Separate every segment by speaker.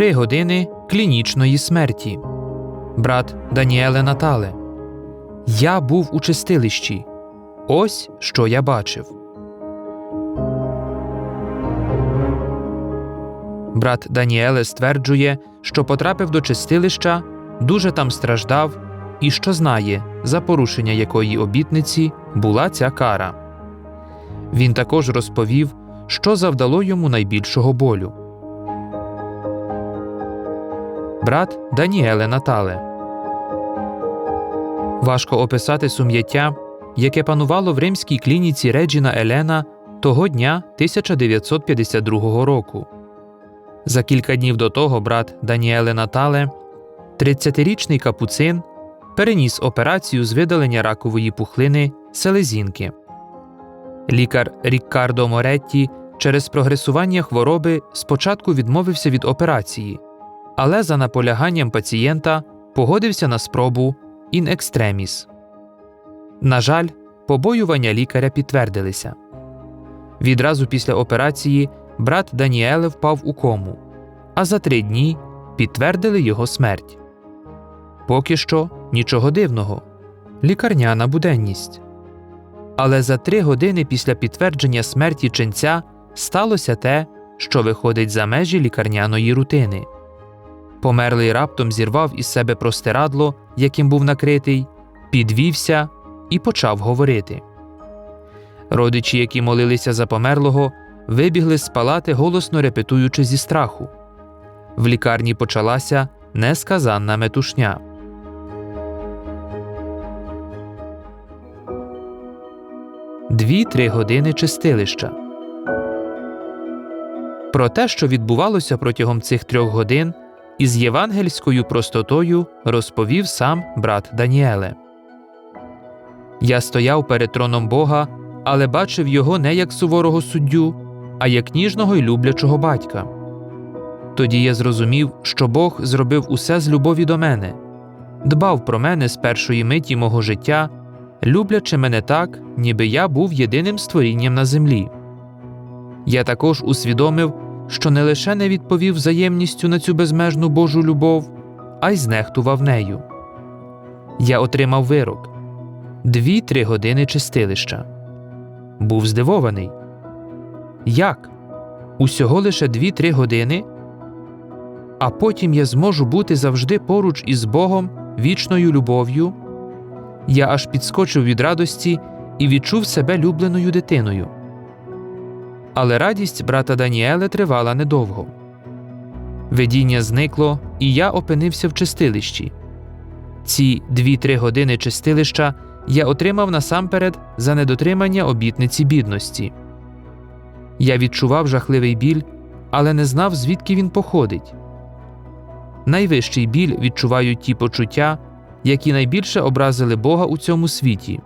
Speaker 1: Три години клінічної смерті. Брат Даніеле Натале. Я був у чистилищі. Ось що я бачив. Брат Даніеле стверджує, що потрапив до чистилища, дуже там страждав і що знає, за порушення якої обітниці була ця кара. Він також розповів, що завдало йому найбільшого болю. Брат Даніеле Натале. Важко описати сум'яття, яке панувало в римській клініці Реджіна Елена того дня 1952 року. За кілька днів до того брат Даніеле Натале, 30-річний капуцин, переніс операцію з видалення ракової пухлини селезінки. Лікар Ріккардо Моретті через прогресування хвороби спочатку відмовився від операції, але за наполяганням пацієнта погодився на спробу ін екстреміс. На жаль, побоювання лікаря підтвердилися. Відразу після операції брат Даніеле впав у кому, а за три дні підтвердили його смерть. Поки що нічого дивного лікарняна буденність. Але за три години після підтвердження смерті ченця сталося те, що виходить за межі лікарняної рутини. Померлий раптом зірвав із себе простирадло, яким був накритий, підвівся і почав говорити. Родичі, які молилися за померлого, вибігли з палати, голосно репетуючи зі страху. В лікарні почалася несказанна метушня. Дві-три години чистилища. Про те, що відбувалося протягом цих трьох годин, із євангельською простотою розповів сам брат Даніеле. Я стояв перед троном Бога, але бачив його не як суворого суддю, а як ніжного й люблячого батька. Тоді я зрозумів, що Бог зробив усе з любові до мене, дбав про мене з першої миті мого життя, люблячи мене так, ніби я був єдиним створінням на землі. Я також усвідомив, що не лише не відповів взаємністю на цю безмежну Божу любов, а й знехтував нею. Я отримав вирок дві-три години чистилища. Був здивований. Як? Усього лише дві-три години? А потім я зможу бути завжди поруч із Богом вічною любов'ю. Я аж підскочив від радості і відчув себе любленою дитиною. Але радість брата Даніеле тривала недовго. Видіння зникло, і я опинився в чистилищі. Ці дві-три години чистилища я отримав насамперед за недотримання обітниці бідності. Я відчував жахливий біль, але не знав, звідки він походить. Найвищий біль відчувають ті почуття, які найбільше образили Бога у цьому світі.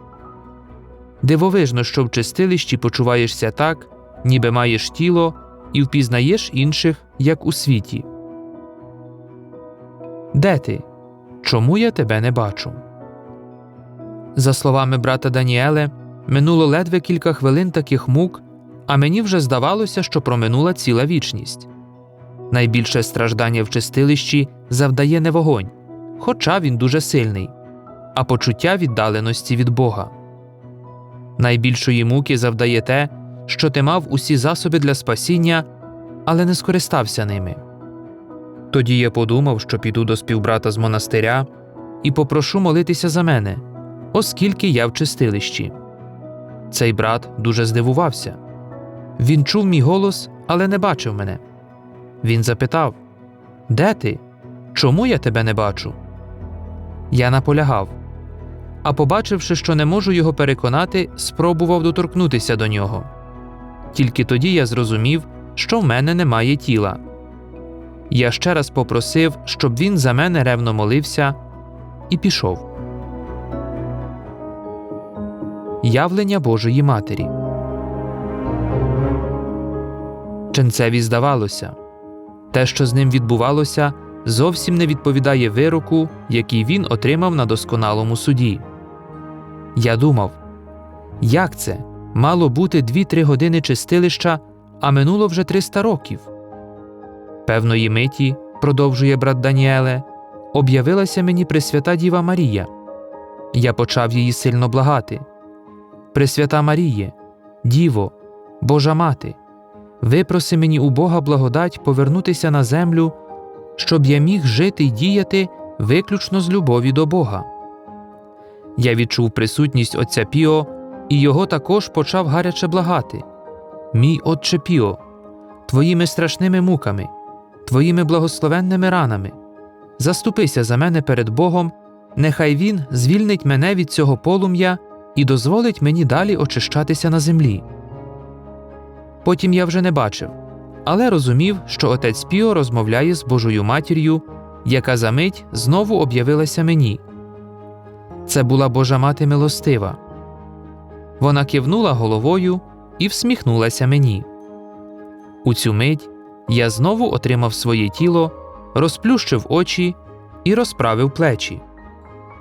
Speaker 1: Дивовижно, що в чистилищі почуваєшся так, ніби маєш тіло і впізнаєш інших, як у світі. Де ти? Чому я тебе не бачу? За словами брата Даніеле, минуло ледве кілька хвилин таких мук, а мені вже здавалося, що проминула ціла вічність. Найбільше страждання в чистилищі завдає не вогонь, хоча він дуже сильний, а почуття віддаленості від Бога. Найбільшої муки завдає те, що ти мав усі засоби для спасіння, але не скористався ними. Тоді я подумав, що піду до співбрата з монастиря і попрошу молитися за мене, оскільки я в чистилищі. Цей брат дуже здивувався. Він чув мій голос, але не бачив мене. Він запитав Де ти? Чому я тебе не бачу? Я наполягав. А побачивши, що не можу його переконати, спробував доторкнутися до нього. Тільки тоді я зрозумів, що в мене немає тіла. Я ще раз попросив, щоб він за мене ревно молився, і пішов. Явлення Божої Матері. Ченцеві здавалося те, що з ним відбувалося, зовсім не відповідає вироку, який він отримав на досконалому суді. Я думав, як це мало бути дві-три години чистилища, а минуло вже 300 років. Певної миті продовжує брат Даніеле, об'явилася мені Пресвята Діва Марія. Я почав її сильно благати. Пресвята Маріє, Діво, Божа Мати, випроси мені у Бога благодать повернутися на землю, щоб я міг жити й діяти виключно з любові до Бога. Я відчув присутність Отця Піо і його також почав гаряче благати. Мій Отче Піо, твоїми страшними муками, твоїми благословенними ранами. Заступися за мене перед Богом, нехай Він звільнить мене від цього полум'я і дозволить мені далі очищатися на землі. Потім я вже не бачив, але розумів, що отець Піо розмовляє з Божою матір'ю, яка за мить знову об'явилася мені. Це була Божа мати милостива. Вона кивнула головою і всміхнулася мені. У цю мить я знову отримав своє тіло, розплющив очі і розправив плечі.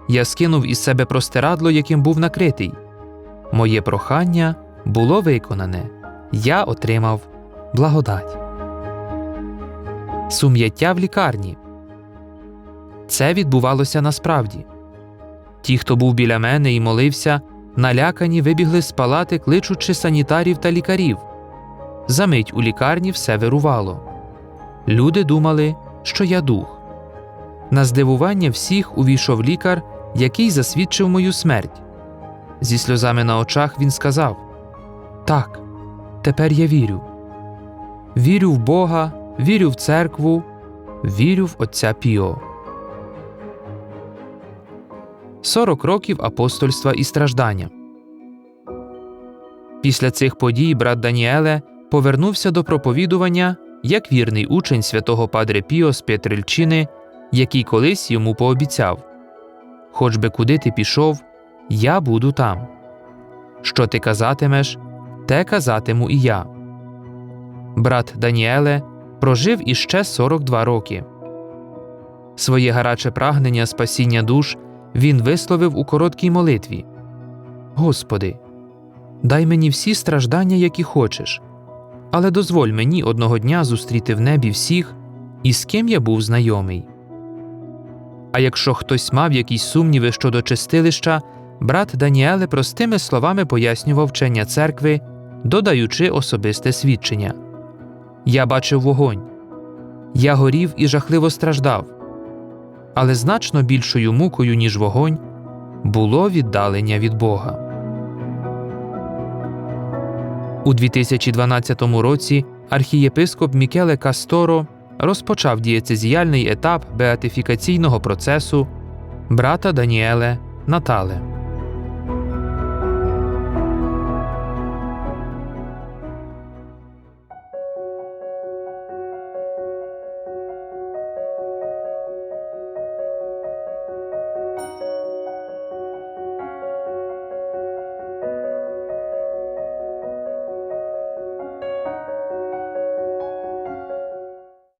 Speaker 1: Я скинув із себе простирадло, яким був накритий. Моє прохання було виконане. Я отримав благодать. Сум'яття в лікарні. Це відбувалося насправді. Ті, хто був біля мене і молився, налякані вибігли з палати, кличучи санітарів та лікарів. Замить у лікарні все вирувало. Люди думали, що я дух. На здивування всіх увійшов лікар, який засвідчив мою смерть. Зі сльозами на очах він сказав: Так, тепер я вірю. Вірю в Бога, вірю в церкву, вірю в Отця Піо. 40 років апостольства і страждання. Після цих подій брат Даніеле повернувся до проповідування як вірний учень святого Падре Піо з Петрильчини, який колись йому пообіцяв Хоч би куди ти пішов, я буду там. Що ти казатимеш, те казатиму і я. Брат Даніеле прожив іще 42 роки. Своє гаряче прагнення спасіння душ він висловив у короткій молитві. Господи, дай мені всі страждання, які хочеш, але дозволь мені одного дня зустріти в небі всіх, із ким я був знайомий. А якщо хтось мав якісь сумніви щодо чистилища, брат Даніеле простими словами пояснював вчення церкви, додаючи особисте свідчення. Я бачив вогонь, я горів і жахливо страждав але значно більшою мукою, ніж вогонь, було віддалення від Бога. У 2012 році архієпископ Мікеле Касторо розпочав дієцезіальний етап беатифікаційного процесу брата Даніеле Натале.